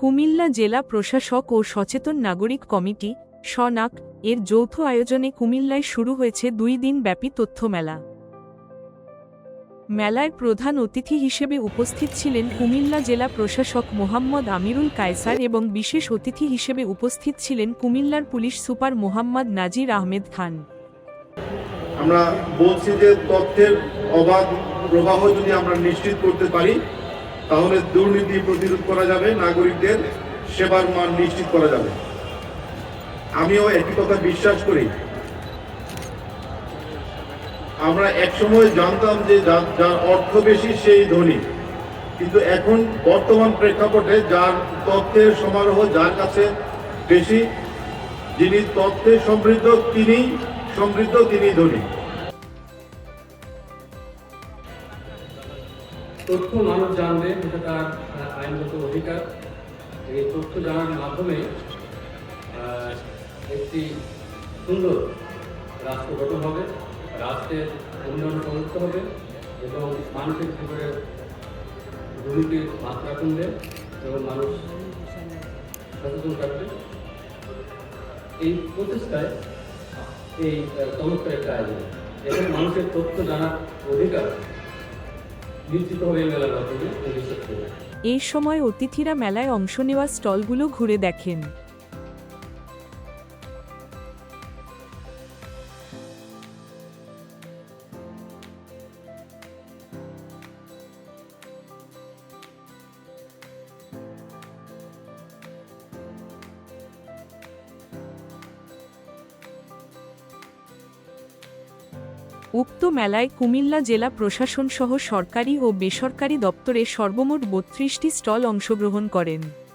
কুমিল্লা জেলা প্রশাসক ও সচেতন নাগরিক কমিটি, সনাক, এর যৌথ আয়োজনে কুমিল্লায় শুরু হয়েছে দুই দিন ব্যাপী তথ্য মেলা। মেলায় প্রধান অতিথি হিসেবে উপস্থিত ছিলেন কুমিল্লা জেলা প্রশাসক মোহাম্মদ আমিরুল কায়সার এবং বিশেষ অতিথি হিসেবে উপস্থিত ছিলেন কুমিল্লার পুলিশ সুপার মোহাম্মদ নাজির আহমেদ খান। আমরা বলছি যে তথ্যের অবাধ প্রবাহ যদি আমরা নিশ্চিত করতে পারি তাহলে দুর্নীতি প্রতিরোধ করা যাবে, নাগরিকদের সেবার মান নিশ্চিত করা যাবে। আমিও একই কথা বিশ্বাস করি। আমরা একসময় জানতাম যে যার অর্থ বেশি সেই ধনী। কিন্তু এখন বর্তমান প্রেক্ষাপটে যার তথ্যের সমারোহ যার কাছে বেশি, যিনি তথ্যে সমৃদ্ধ তিনি সমৃদ্ধ তিনি ধনী। তথ্য মানুষ জানবে, এটা তার আইনগত অধিকার। এই তথ্য জানার মাধ্যমে একটি সুন্দর রাষ্ট্র গঠন হবে, রাষ্ট্রের উন্নয়ন সংযুক্ত হবে এবং মানুষের জীবনের দুর্নীতির মাত্রা কমবে এবং মানুষ সচেতন থাকবে। এই প্রচেষ্টায় এই চমৎকার একটা আয়োজন। এখানে মানুষের তথ্য জানার অধিকার এই সময় অতিথিরা মেলায় অংশ নেওয়া স্টলগুলো ঘুরে দেখেন। উক্ত মেলায় কুমিল্লা জেলা প্রশাসন সহ সরকারি ও বেসরকারি দপ্তরে সর্বমোট বত্রিশটি স্টল অংশগ্রহণ করেন।